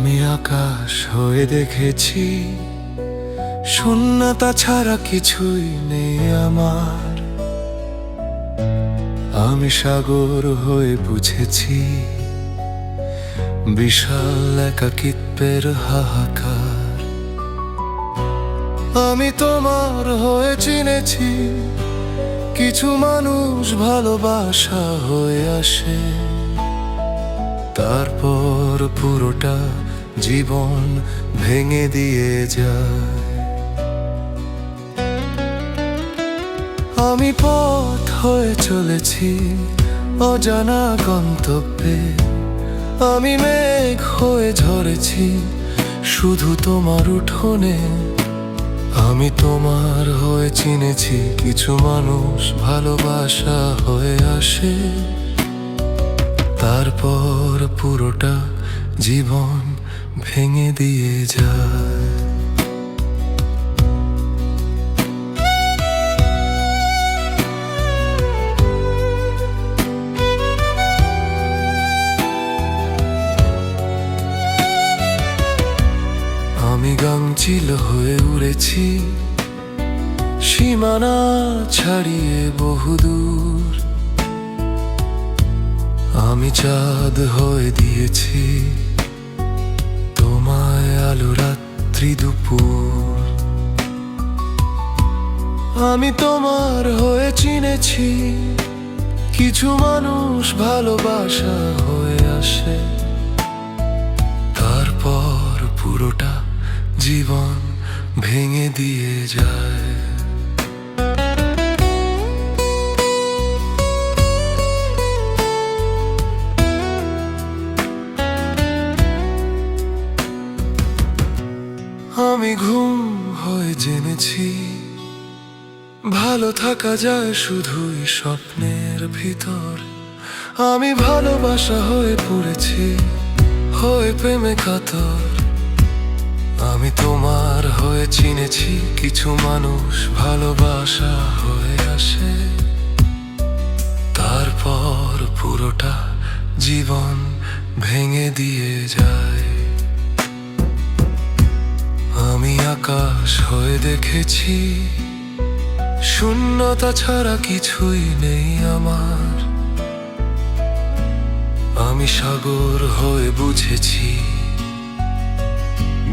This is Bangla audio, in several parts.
আমি আকাশ হয়ে দেখেছি, শূন্যতা ছাড়া কিছুই নেই আমার। আমি সাগর হয়ে বুঝেছি, বিশাল একাকিত্বের হাহাকার। আমি তোমার হয়ে চিনেছি, কিছু মানুষ ভালোবাসা হয়ে আসে। তারপর পুরোটা জীবন ভেঙে দিয়ে যায়। আমি পথ হয়ে চলেছি অজানা গন্তব্যে। আমি মেঘ হয়ে ঝরেছি শুধু তোমার উঠোনে। আমি তোমার হয়ে চিনেছি কিছু মানুষ ভালোবাসা হয়ে আসে। তারপর পুরোটা জীবন ভেঙে দিয়ে যায়। আমি গাংচিল হয়ে উড়েছি সীমানা ছাড়িয়ে বহুদূর। আমি চাঁদ হয়ে দিয়েছি আলো রাত্রি দুপুর। আমি তোমার হয়ে চিনেছি, কিছু মানুষ ভালোবাসা হয়ে আসে। তারপর পুরোটা জীবন ভেঙে দিয়ে যায়। আমি ঘুম হয়ে জেনেছি, ভালো থাকা যায় শুধুই স্বপ্নের ভিতর। আমি ভালোবাসা হয়ে পড়েছি, হয়ে প্রেমে কাতর। আমি তোমার হয়ে চিনেছি, কিছু মানুষ ভালোবাসা হয়ে আসে। তারপর পুরোটা জীবন ভেঙে দিয়ে যায়। হয়ে দেখেছি, শূন্যতা ছাড়া কিছুই নেই আমার। আমি সাগর হয়ে বুঝেছি,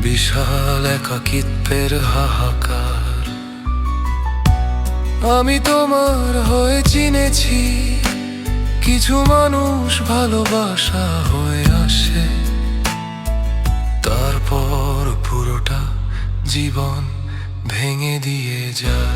বিশাল একাকিত্বের হাহাকার। আমি তোমার হয়ে চিনেছি, কিছু মানুষ ভালোবাসা হয়ে আসে। তারপর পুরোটা জীবন ভেঙে দিয়ে যায়।